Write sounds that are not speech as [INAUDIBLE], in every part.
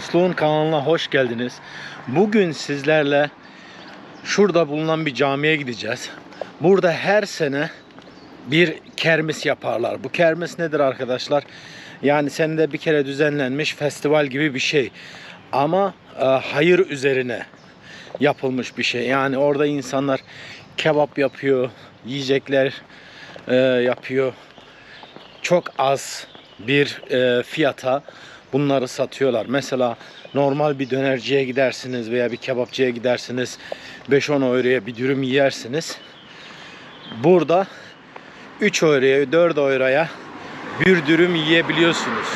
Dostluğun kanalına hoş geldiniz. Bugün sizlerle şurada bulunan bir camiye gideceğiz. Burada her sene bir kermis yaparlar. Bu kermis nedir arkadaşlar? Yani senede bir kere düzenlenmiş festival gibi bir şey. Ama e, hayır üzerine yapılmış bir şey. Yani orada insanlar kebap yapıyor, yiyecekler e, yapıyor. Çok az bir e, fiyata bunları satıyorlar. Mesela normal bir dönerciye gidersiniz veya bir kebapçıya gidersiniz. 5-10 euroya bir dürüm yersiniz. Burada 3 euroya 4 euroya bir dürüm yiyebiliyorsunuz.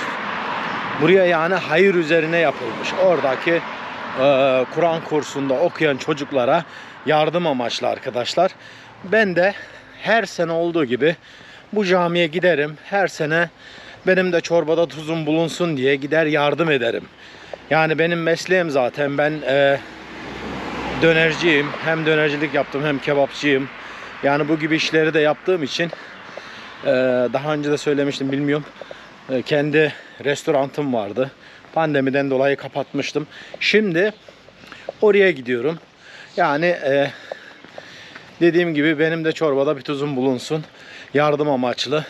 Buraya yani hayır üzerine yapılmış. Oradaki e, Kur'an kursunda okuyan çocuklara yardım amaçlı arkadaşlar. Ben de her sene olduğu gibi bu camiye giderim. Her sene benim de çorbada tuzum bulunsun diye gider yardım ederim. Yani benim mesleğim zaten. Ben e, dönerciyim. Hem dönercilik yaptım hem kebapçıyım. Yani bu gibi işleri de yaptığım için e, daha önce de söylemiştim bilmiyorum. E, kendi restorantım vardı. Pandemiden dolayı kapatmıştım. Şimdi oraya gidiyorum. Yani e, dediğim gibi benim de çorbada bir tuzum bulunsun. Yardım amaçlı.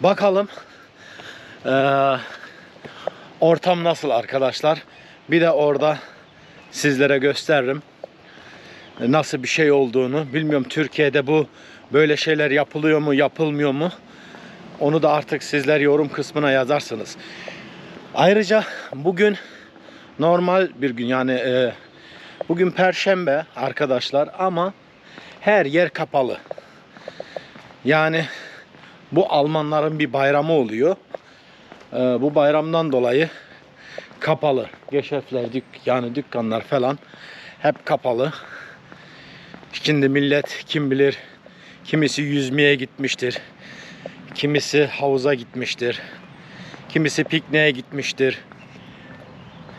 Bakalım ee, ortam nasıl arkadaşlar? Bir de orada sizlere gösteririm nasıl bir şey olduğunu. Bilmiyorum Türkiye'de bu böyle şeyler yapılıyor mu, yapılmıyor mu? Onu da artık sizler yorum kısmına yazarsınız. Ayrıca bugün normal bir gün yani e, bugün perşembe arkadaşlar ama her yer kapalı. Yani bu Almanların bir bayramı oluyor. Ee, bu bayramdan dolayı kapalı. Geçefler, dük yani dükkanlar falan hep kapalı. Şimdi millet kim bilir kimisi yüzmeye gitmiştir. Kimisi havuza gitmiştir. Kimisi pikniğe gitmiştir.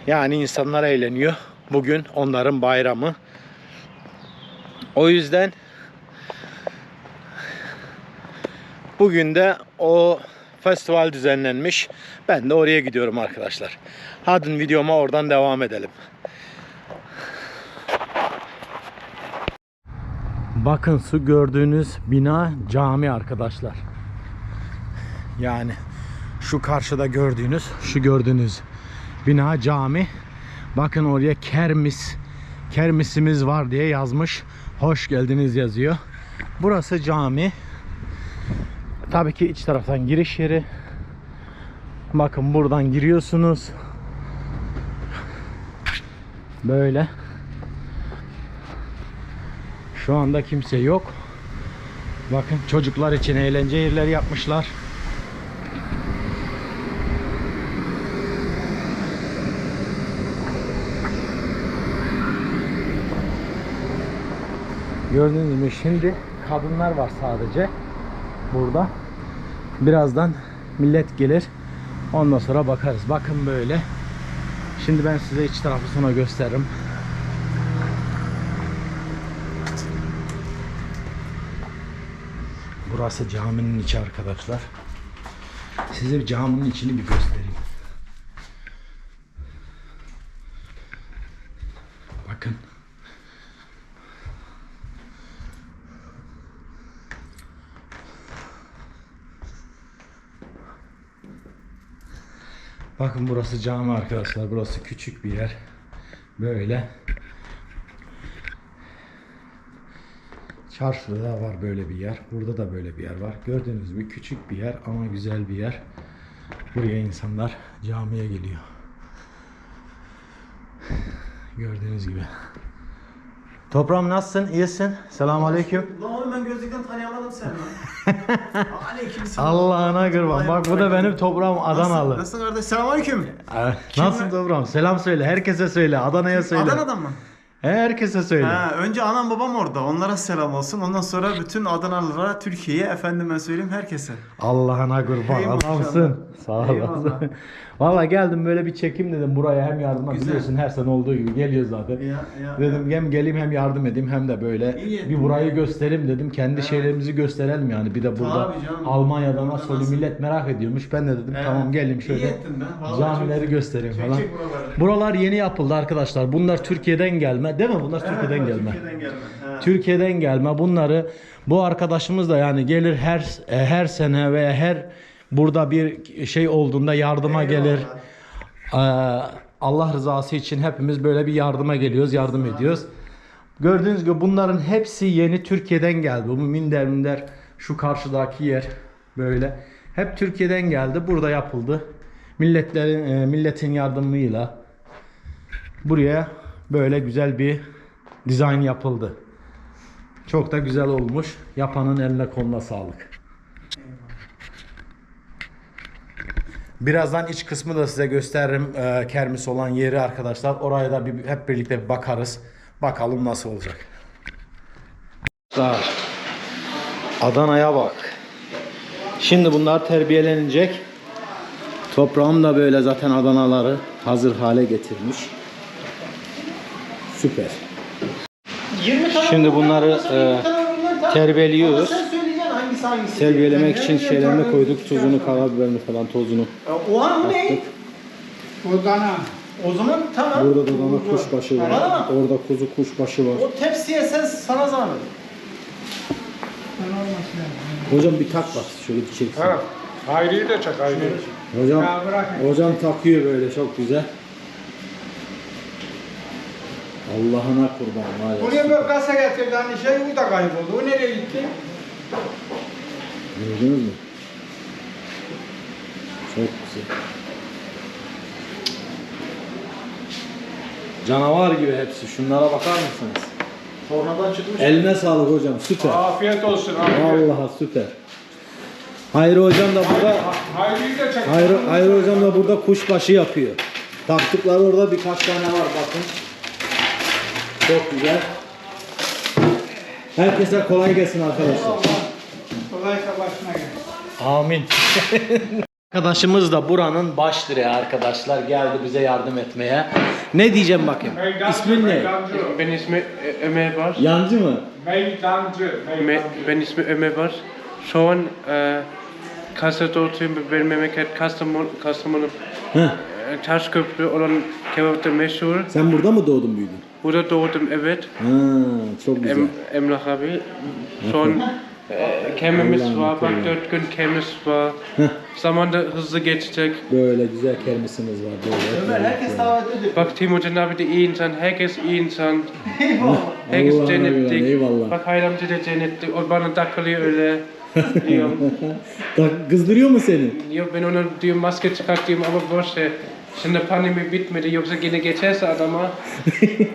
Yani insanlar eğleniyor. Bugün onların bayramı. O yüzden bugün de o festival düzenlenmiş. Ben de oraya gidiyorum arkadaşlar. Hadi videoma oradan devam edelim. Bakın şu gördüğünüz bina cami arkadaşlar. Yani şu karşıda gördüğünüz, şu gördüğünüz bina cami. Bakın oraya kermis, kermisimiz var diye yazmış. Hoş geldiniz yazıyor. Burası cami. Tabii ki iç taraftan giriş yeri. Bakın buradan giriyorsunuz. Böyle. Şu anda kimse yok. Bakın çocuklar için eğlence yerleri yapmışlar. Gördüğünüz gibi şimdi kadınlar var sadece burada. Birazdan millet gelir. Ondan sonra bakarız. Bakın böyle. Şimdi ben size iç tarafı sonra gösteririm. Burası caminin içi arkadaşlar. Size bir caminin içini bir göstereyim. Bakın. Bakın burası cami arkadaşlar. Burası küçük bir yer. Böyle. Çarşıda da var böyle bir yer. Burada da böyle bir yer var. Gördüğünüz gibi küçük bir yer ama güzel bir yer. Buraya insanlar camiye geliyor. Gördüğünüz gibi. Toprağım nasılsın? İyisin? Selamun aleyküm. Lan oğlum ben gözlükten tanıyamadım seni. Allah'ına kurban. Bak bu da benim toprağım Adanalı. Nasılsın kardeş? Selamünaleyküm. Nasılsın toprağım? Selam söyle. Herkese söyle. Adana'ya söyle. Adana'dan mı? Herkese söyle. Ha, önce anam babam orada. Onlara selam olsun. Ondan sonra bütün Adanalılara, Türkiye'ye, efendime söyleyeyim herkese. Allah'ına kurban Eyvallah. adamsın. Sağ olasın. Eyvallah. [LAUGHS] Valla geldim böyle bir çekim dedim buraya hem yardıma Güzel. biliyorsun her sene olduğu gibi geliyor zaten. Ya, ya, Dedim hem geleyim hem yardım edeyim hem de böyle İyi bir burayı göstereyim dedim. Kendi Evet. şeylerimizi gösterelim yani. Bir de burada Tabii canım. Almanya'da Burada nasıl nasıl? millet merak ediyormuş. Ben de dedim Evet. tamam geleyim İyi şöyle ettin be. Vallahi camileri göstereyim Çek falan. çek buraları. Buralar yeni yapıldı arkadaşlar. Bunlar Türkiye'den gelme değil mi? Bunlar Türkiye'den evet, gelme. Türkiye'den gelme. He. Türkiye'den gelme bunları bu arkadaşımız da yani gelir her e, her sene veya her burada bir şey olduğunda yardıma Eyvallah. gelir. Ee, Allah rızası için hepimiz böyle bir yardıma geliyoruz, yardım ediyoruz. Gördüğünüz gibi bunların hepsi yeni Türkiye'den geldi. Bu minder minder şu karşıdaki yer böyle. Hep Türkiye'den geldi. Burada yapıldı. Milletlerin e, milletin yardımıyla buraya böyle güzel bir dizayn yapıldı. Çok da güzel olmuş. Yapanın eline koluna sağlık. Birazdan iç kısmı da size gösteririm. Ee, kermis olan yeri arkadaşlar. Oraya da bir, hep birlikte bir bakarız. Bakalım nasıl olacak. Adana'ya bak. Şimdi bunlar terbiyelenecek. Toprağım da böyle zaten Adanaları hazır hale getirmiş. Süper. 20 tane Şimdi bunları, e, 20 tane bundan tak. terbiyeliyoruz. Terbiyelemek için şeylerini koyduk. edeceğim Tuzunu, karabiberini falan tozunu. E, O an mı ne? O dana. O zaman tamam. Burada da dana kuşbaşı var. Orada kuzu kuşbaşı var. O tepsiye sen sana zahmet. Hocam bir tak bak şöyle bir çeksin. Ha. Hayri'yi de çek Hayri'yi. Hocam hocam takıyor böyle çok güzel. Allah'ına kurban ya. Buraya bir kasa getirdi hani şey o da kayboldu. O nereye gitti? Gördünüz mü? Çok güzel. Canavar gibi hepsi. Şunlara bakar mısınız? Tornadan çıkmış. Eline sağlık hocam. Süper. Afiyet olsun. Afiyet. Vallahi süper. Hayri hocam da burada Hayri'yi de çek. Hayri, Hayri hocam da burada kuşbaşı yapıyor. Taktıkları orada birkaç tane var bakın. Çok güzel. Herkese kolay gelsin arkadaşlar. Kolaysa başına gel. Amin. [LAUGHS] Arkadaşımız da buranın baş direği arkadaşlar. Geldi bize yardım etmeye. Ne diyeceğim bakayım. Meydancı, İsmin ne? meydancı. Ben ismi Ömer var. Yancı mı? Meydancı. Me, meydancı. ben ismi Ömer var. Şu an e, Kayseri oturuyorum. Benim memleket Kastamonu, Kastamonu Heh. e, Taşköprü olan kebapta meşhur. Sen burada mı doğdun büyüdün? Burada doğdum evet. Ha, çok güzel. Em, Emlak abi. An e, [LAUGHS] kemimiz Allah'ım var. Bak korusun. dört gün kemis var. Zaman [LAUGHS] da hızlı geçecek. Böyle güzel kermisimiz var böyle. Ömer herkes davet ediyor. Bak Timurcan abi de iyi insan. Herkes iyi insan. [LAUGHS] Eyvallah. Herkes cennetlik. eyvallah. Bak Hayri amca da cennetlik. O bana takılıyor öyle. diyorum. Kızdırıyor mu seni? Yok ben ona diyorum maske çıkart diyorum ama boş ver. Şimdi pandemi bitmedi yoksa yine geçerse adama.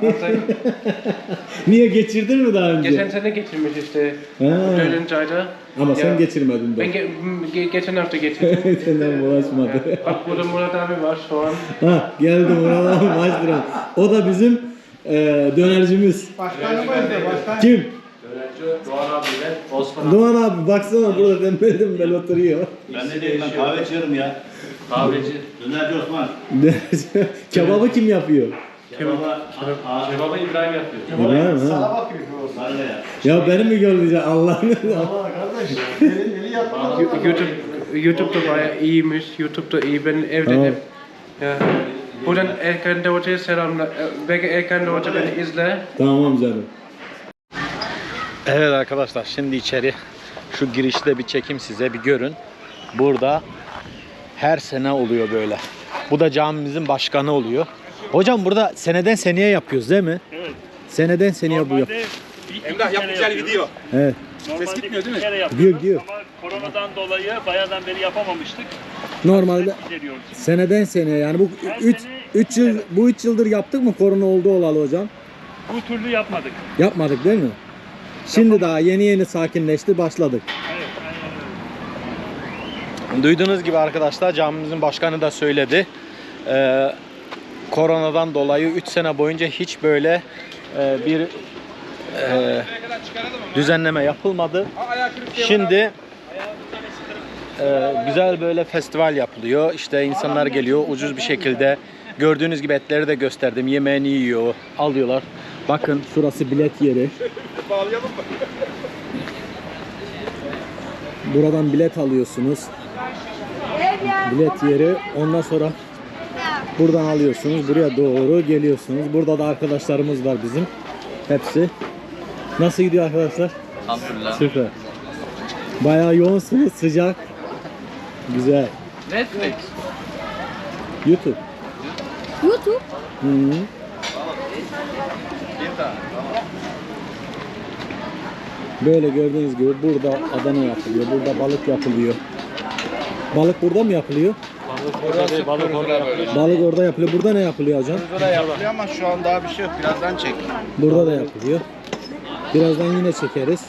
Artık [LAUGHS] Niye geçirdin mi daha önce? geçen sene getirmiş işte. Ha. Dördüncü ayda. Ama sen Ya. geçirmedin Ben de. ge- ge- geçen hafta getirdim. Senden [LAUGHS] bulaşmadı. Bak burada Murat abi var şu an. Ha geldi Murat abi [LAUGHS] baştıran. O da bizim e, dönercimiz. Başkanımız da başkan. Kim? Doğan abiyle Osman Doğan abi baksana burada tembel tembel oturuyor. Ben ne diyeyim ben kahve içiyorum ya. Kahveci. Dönerci Osman. [LAUGHS] Kebabı kim yapıyor? Kebaba, abi Kebabı İbrahim yapıyor. İbrahim ha. Salabak gibi bir olsun. sarıya ya. Ya beni mi göreceksin Allah'ını? Allah kardeş. [LAUGHS] Eli, eli yatmadan Yo- YouTube YouTube'da bayağı iyiymiş. YouTube'da iyi. Ben evde Tamam. hep. Ya. Buradan Erkan Doğucu'ya selamlar. Belki Erkan Doğucu beni izle. tamam canım. Evet arkadaşlar şimdi içeri şu girişte bir çekim size bir görün. Burada her sene oluyor böyle. Bu da camimizin başkanı oluyor. Hocam burada seneden seneye yapıyoruz değil mi? Evet. Seneden seneye bu yap. Emrah yap güzel video. Evet. Ses gitmiyor değil mi? Gidiyor, Yapıyoruz gidiyor. Ama koronadan dolayı bayağıdan beri yapamamıştık. Normalde Gideriyoruz. seneden seneye yani bu Her 3 sene- 3 yıl bu 3 yıldır yaptık mı korona oldu olalı hocam? Bu türlü yapmadık. Yapmadık değil mi? Şimdi daha yeni yeni sakinleşti başladık. Evet. Duyduğunuz gibi arkadaşlar camimizin başkanı da söyledi. Ee, koronadan dolayı 3 sene boyunca hiç böyle e, bir e, düzenleme yapılmadı. Şimdi e, güzel böyle festival yapılıyor. İşte insanlar geliyor ucuz bir şekilde. Gördüğünüz gibi etleri de gösterdim. Yemeğini yiyor, alıyorlar. Bakın şurası bilet yeri. Buradan bilet alıyorsunuz. Bilet yeri. Ondan sonra buradan alıyorsunuz. Buraya doğru geliyorsunuz. Burada da arkadaşlarımız var bizim. Hepsi. Nasıl gidiyor arkadaşlar? Alhamdülillah. Süper. Bayağı yoğunsunuz, sıcak. Güzel. Netflix. YouTube. YouTube. Hı -hı. Böyle gördüğünüz gibi burada Adana yapılıyor, burada balık yapılıyor. Balık burada mı yapılıyor? Balık orada böyle. Balık orada yapılıyor. Burada ne yapılıyor hocam? Burada yapılıyor ama şu an daha bir şey yok. Birazdan çek. Burada da yapılıyor. Birazdan yine çekeriz.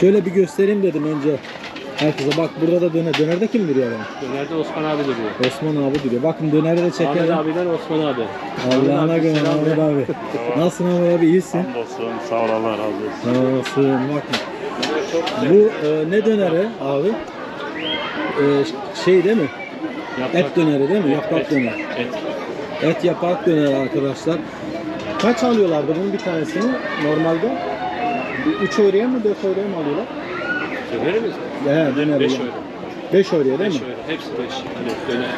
Şöyle bir göstereyim dedim önce. Herkese bak burada da döner. Dönerde kim duruyor ben? Dönerde Osman abi duruyor. Osman abi duruyor. Bakın döneri de çekelim. abiden Osman abi. Allah'ına göre Ahmet abi. Nasılsın Ahmet abi? İyisin. Olsun. Sağ ol Allah razı olsun. Sağ olasın. Bakın. Bu e, ne döneri abi? E, şey değil mi? Et döneri değil mi? Yaprak döner. Et. Et yaprak döneri arkadaşlar. Kaç alıyorlardı bunun bir tanesini normalde? 3 euroya mı 4 euroya mı alıyorlar? Döner mi? He döner. 5 yani. euro. 5 euroya değil 5 mi? euro. Hepsi 5. Hani döner.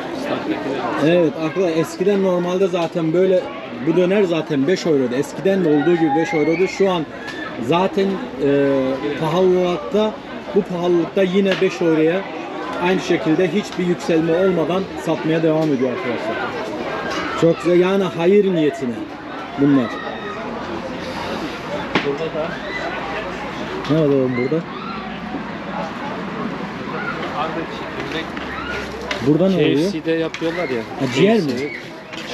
Evet arkadaşlar eskiden normalde zaten böyle bu döner zaten 5 euroydu. Eskiden de olduğu gibi 5 euroydu. Şu an zaten e, pahalılıkta bu pahalılıkta yine 5 euroya aynı şekilde hiçbir yükselme olmadan satmaya devam ediyor arkadaşlar. Çok güzel yani hayır niyetine bunlar. Burada da Ne var oğlum burada? Burada ne oluyor? KFC'de yapıyorlar ya. Ha, ciğer mi?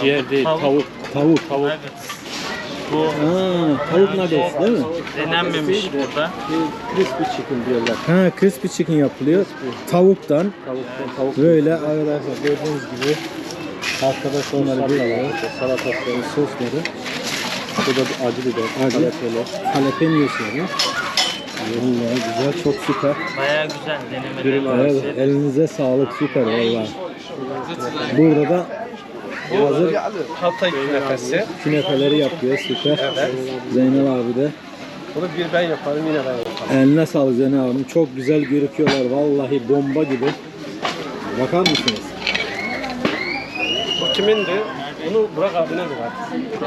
Ciğer değil. Tavuk. Tavuk. Tavuk. Ha, tavuk nuggets değil mi? Denenmemiş burada. Crispy chicken diyorlar. Ha, crispy chicken yapılıyor. Tavuktan Tavuktan tavuk. Böyle arkadaşlar gördüğünüz gibi arkadaş onları görüyor. Salatası. Sosları. Burada bir acı biber. Acı. Jalapeno. Jalapeno sosları. Vallahi güzel, çok süper. Bayağı güzel denemeler. Evet, elinize sağlık, süper vallahi. Burada da hazır Hatay künefesi. künefeleri yapıyor, süper. Zeynep abi de. Bunu bir ben yaparım yine ben yaparım. Eline sağlık Zeynep abim. Çok güzel gözüküyorlar. Vallahi bomba gibi. Bakar mısınız? Bu kimindi? Bunu Burak abine de var.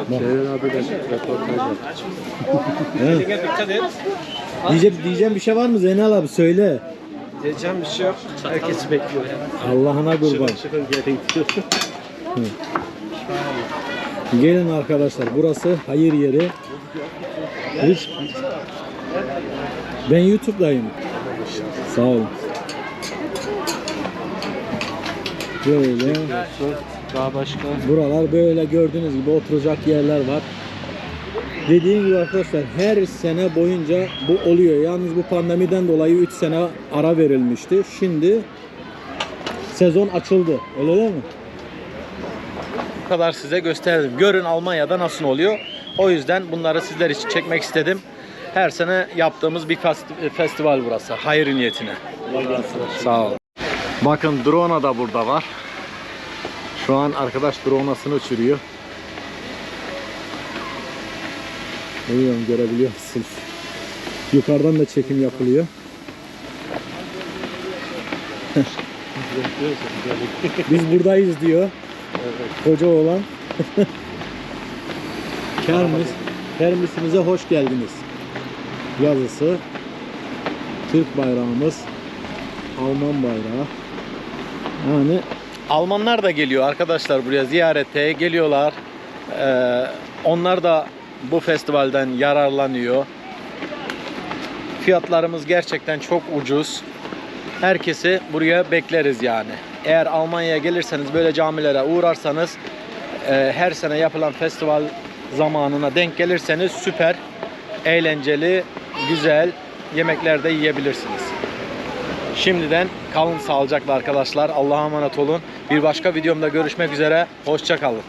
Zeynep abi de röportaj. Eline dikkat et. Diyeceğim, diyeceğim bir şey var mı Zeynep abi? Söyle. Diyeceğim bir şey yok. Herkesi bekliyor. Allah'ına kurban. Çıkın gelin [LAUGHS] Gelin arkadaşlar burası hayır yeri. Hiç... Ben YouTube'dayım. Sağ olun. Böyle Daha başka. buralar böyle gördüğünüz gibi oturacak yerler var. Dediğim gibi arkadaşlar her sene boyunca bu oluyor. Yalnız bu pandemiden dolayı 3 sene ara verilmişti. Şimdi sezon açıldı. Öyle değil mi? Bu kadar size gösterdim. Görün Almanya'da nasıl oluyor. O yüzden bunları sizler için çekmek istedim. Her sene yaptığımız bir festi- festival burası. Hayır niyetine. Sağ olun. Bakın drone da burada var. Şu an arkadaş drone'asını uçuruyor. Bilmiyorum görebiliyor musunuz? Yukarıdan da çekim yapılıyor. [LAUGHS] Biz buradayız diyor. Koca oğlan. [LAUGHS] Kermis. Kermisimize hoş geldiniz. Yazısı. Türk bayrağımız. Alman bayrağı. Yani Almanlar da geliyor arkadaşlar buraya ziyarete geliyorlar. Ee, onlar da bu festivalden yararlanıyor. Fiyatlarımız gerçekten çok ucuz. Herkesi buraya bekleriz yani. Eğer Almanya'ya gelirseniz böyle camilere uğrarsanız e, her sene yapılan festival zamanına denk gelirseniz süper, eğlenceli, güzel yemekler de yiyebilirsiniz. Şimdiden kalın sağlıcakla arkadaşlar. Allah'a emanet olun. Bir başka videomda görüşmek üzere. Hoşça kalın.